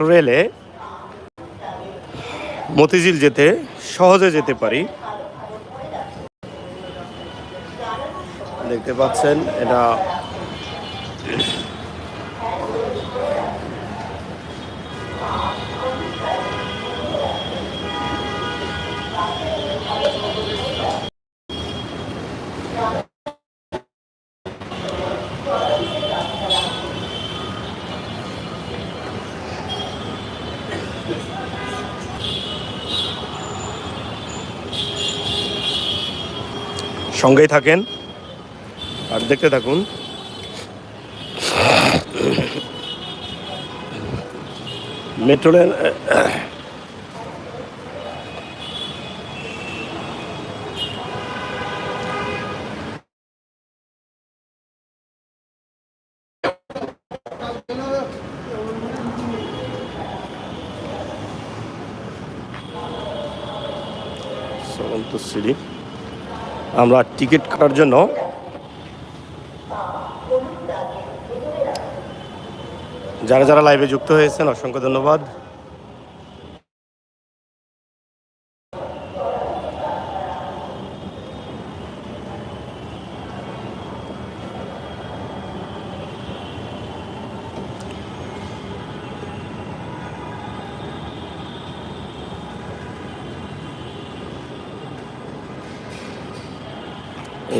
রেলে মতিঝিল যেতে সহজে যেতে পারি। দেখতে পাচ্ছেন এটা সঙ্গেই থাকেন। আর দেখতে থাকুন। মেট্রো রেল সিঁড়ি আমরা টিকিট কাটার জন্য যারা যারা লাইভে যুক্ত হয়েছেন অসংখ্য ধন্যবাদ।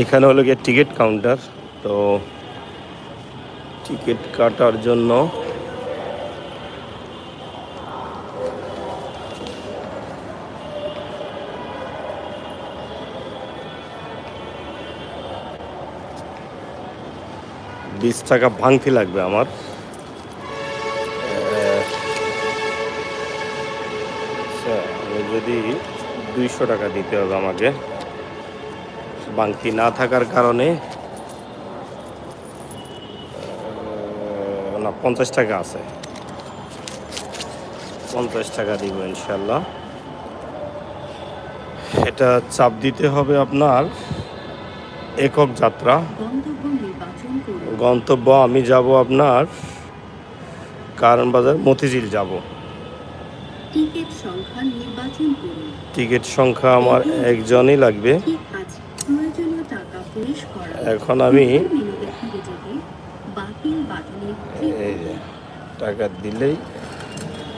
এখানে হলো গিয়ে টিকিট কাউন্টার, তো টিকিট কাটার জন্য বিশ টাকা ভাঙতি লাগবে আমার। আচ্ছা যদি দুইশো টাকা দিতে হবে আমাকে। বাংতি না থাকার কারণে না পঞ্চাশ টাকা আছে। পঞ্চাশ টাকা দিব ইনশাল্লাহ এটা চাপ দিতে হবে আপনার একক যাত্রা। গন্তব্য আমি যাব আপনার কারণ বাজার মতিঝিল যাব। টিকিট সংখ্যা টিকিট সংখ্যা আমার একজনই লাগবে ঠিক আছে প্রয়োজনীয় টাকা প্রবেশ করা এখন আমি এই যে টাকা দিলেই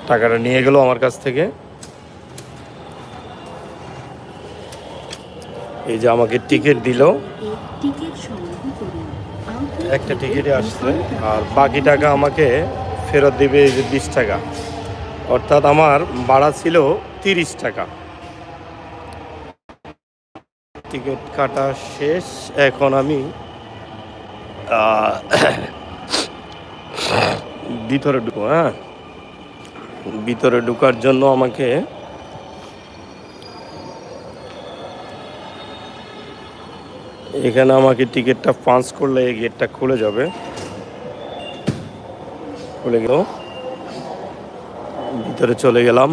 টাকাটা নিয়ে গেল আমার কাছ থেকে। এই যে আমাকে টিকিট দিল। একটা টিকিটে আসছে আর বাকি টাকা আমাকে ফেরত দিবে এই যে বিশ টাকা। অর্থাৎ আমার ভাড়া ছিল তিরিশ টাকা। টিকিট কাটা শেষ। এখন আমি ভিতরে ঢুকবো হ্যাঁ? ভিতরে ঢুকার জন্য আমাকে এখানে আমাকে টিকিটটা পাঞ্চ করলে এই গেটটা খুলে যাবে। খুলে গেল। ভিতরে চলে গেলাম।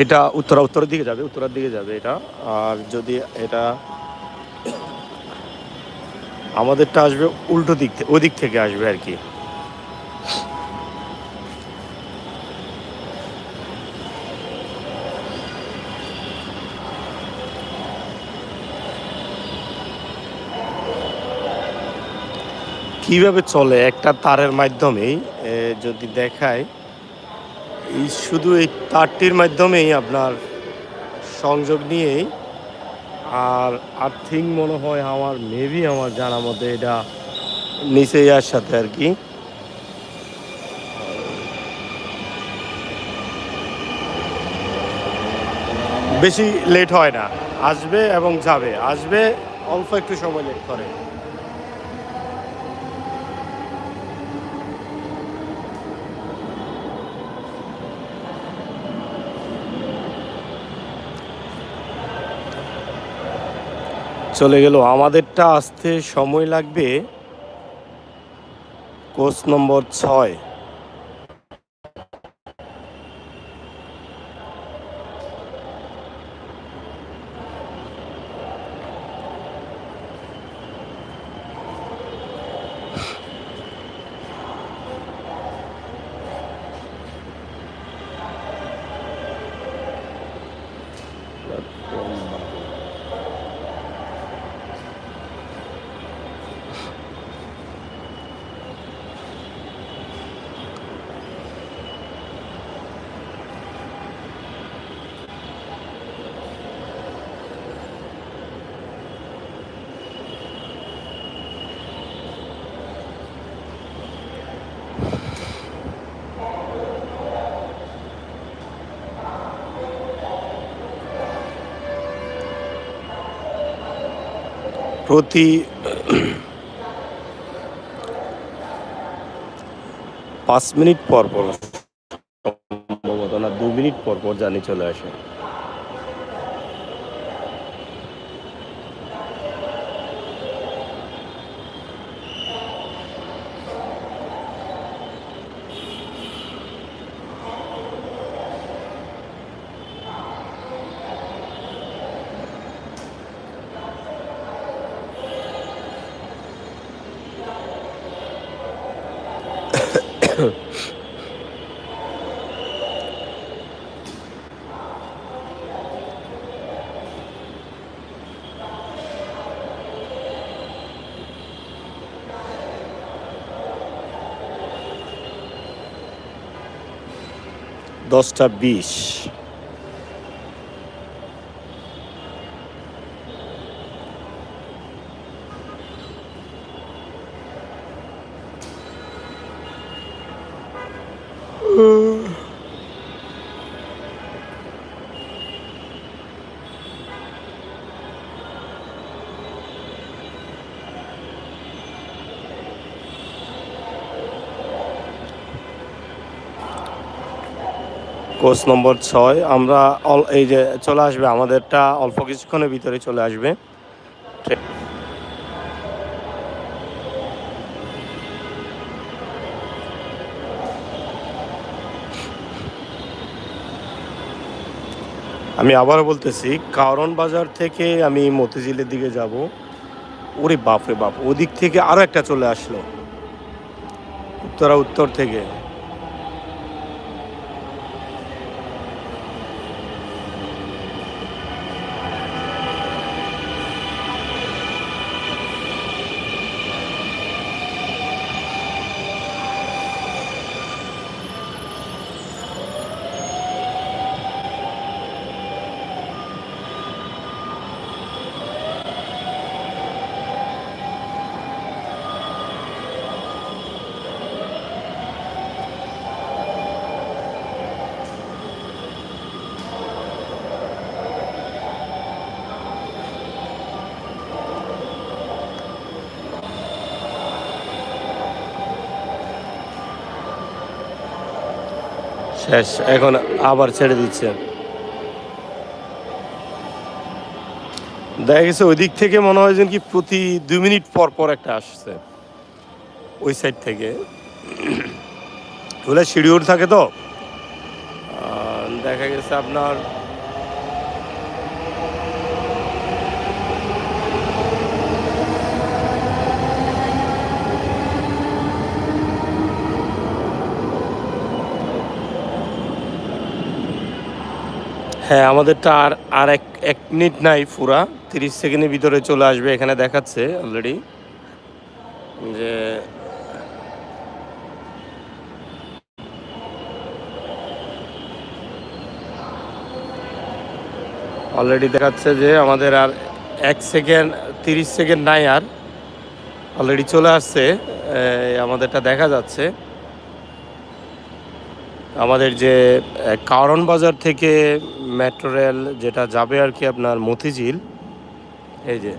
এটা উত্তরা, উত্তরের দিকে যাবে, উত্তরার দিকে যাবে এটা। আর যদি এটা আমাদেরটা আসবে উল্টো দিক থেকে ওদিক থেকে আসবে আর কি। কীভাবে চলে একটা তারের মাধ্যমেই যদি দেখায় এই শুধু এই তারটির মাধ্যমেই আপনার সংযোগ নিয়েই আর আর্থিং মনে হয় আমার মেবি আমার জানা মতে এটা নিচে যাওয়ার সাথে আর কি। বেশি লেট হয় না। আসবে এবং যাবে। আসবে, অল্প একটু সময় লেট করে। চলে গেল। আমাদেরটা আসতে সময় লাগবে কোচ নম্বর ছয়। প্রতি পাঁচ মিনিট পর পর সম্ভবত না দু মিনিট পর পর জানি চলে আসে। দশটা বিশ কোর্স নম্বর ছয়। আমরা অল এই যে চলে আসবে, আমাদেরটা অল্প কিছুক্ষণের ভিতরে চলে আসবে। আমি আবারও বলতেছি, কারণ বাজার থেকে আমি মতিঝিলের দিকে যাব। ওরে বাপরে বাপ, ওদিক থেকে আরও একটা চলে আসলো। উত্তরা উত্তর থেকে। শেষ, এখন আবার ছেড়ে দিচ্ছে। দেখা গেছে ওই দিক থেকে মনে হয় যেন কি প্রতি দুই মিনিট পর পর একটা আসছে। ওই সাইড থেকে। ওগুলো শিডিউল থাকে তো? দেখা গেছে আপনার হ্যাঁ আমাদেরটা আর আর এক এক মিনিট নাই পুরা। তিরিশ সেকেন্ডের ভিতরে চলে আসবে, এখানে দেখাচ্ছে অলরেডি যে অলরেডি দেখাচ্ছে যে আমাদের আর এক সেকেন্ড তিরিশ সেকেন্ড নাই আর। অলরেডি চলে আসছে আমাদেরটা দেখা যাচ্ছে। আমাদের যে কারণ বাজার থেকে মেট্রো রেল যেটা যাবে আর কি আপনার মতিঝিল, এই যে।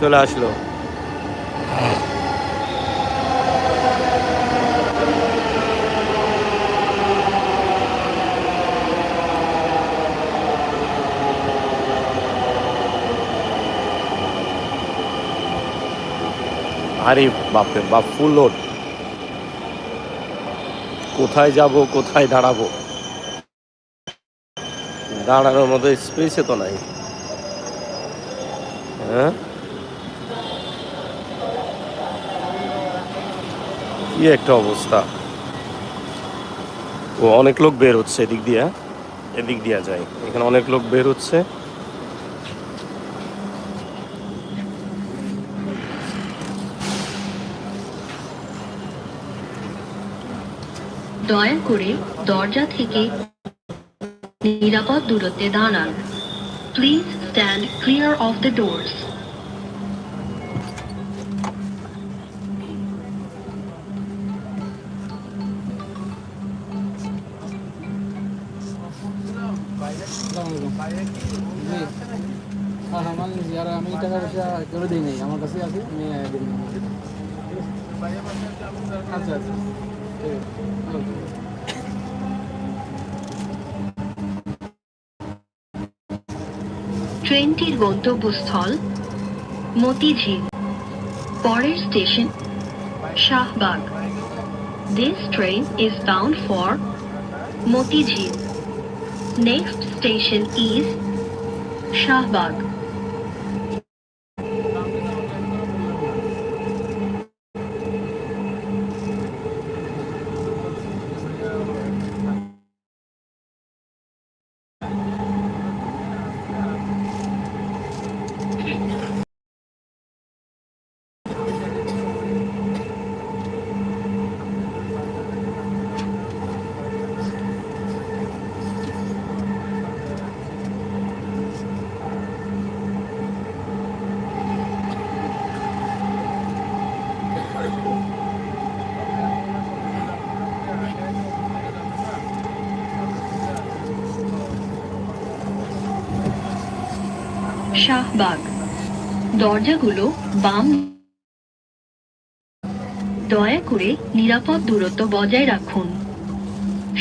চলে আসলো। আরে বাপরে বাপ ফুল লোড কোথায় যাব, কোথায় দাঁড়াবো? দাঁড়ানোর মতো স্পেসে তো নাই। হ্যাঁ? কি একটা অবস্থা। ও, অনেক লোক বের হচ্ছে এদিক দিয়ে হ্যাঁ? এদিক দিয়ে যায়। এখানে অনেক লোক বের হচ্ছে। দয়া করে দরজা থেকে নিরাপদ দূরত্বে দাঁড়ান। Please stand clear of the doors হ্যাঁ হ্যাঁ নাই আমার কাছে আছে আমি আচ্ছা আচ্ছা। ঠিক আছে ট্রেনটির গন্তব্যস্থল মতিঝিল পরের station Shahbag This train is bound for Motijheel. Next station is Shahbag. Shahbag দরজাগুলো বাম দয়া করে নিরাপদ দূরত্ব বজায় রাখুন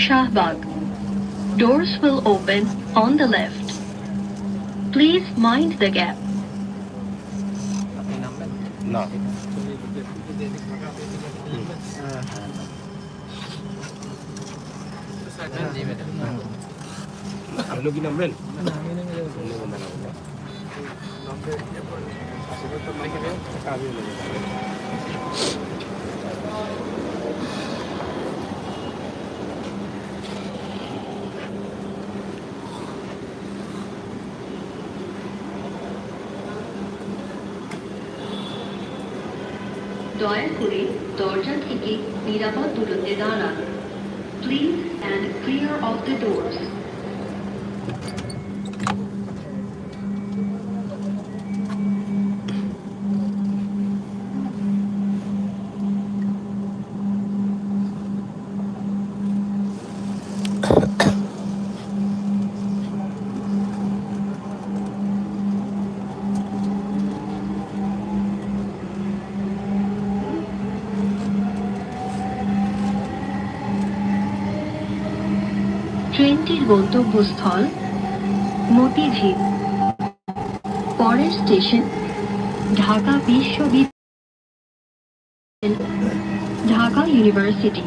Shahbag Doors will open on the left. Please mind the gap. না আপনি কি নামবেন না, আমি নেমে যাব। দয়া করে দরজা থেকে নিরাপদ দূরত্বে দাঁড়ান please and clear of the doors ট্রেনটির গন্তব্যস্থল মতিঝিল। পরের স্টেশন ঢাকা বিশ্ববিদ্যালয় ঢাকা ইউনিভার্সিটি।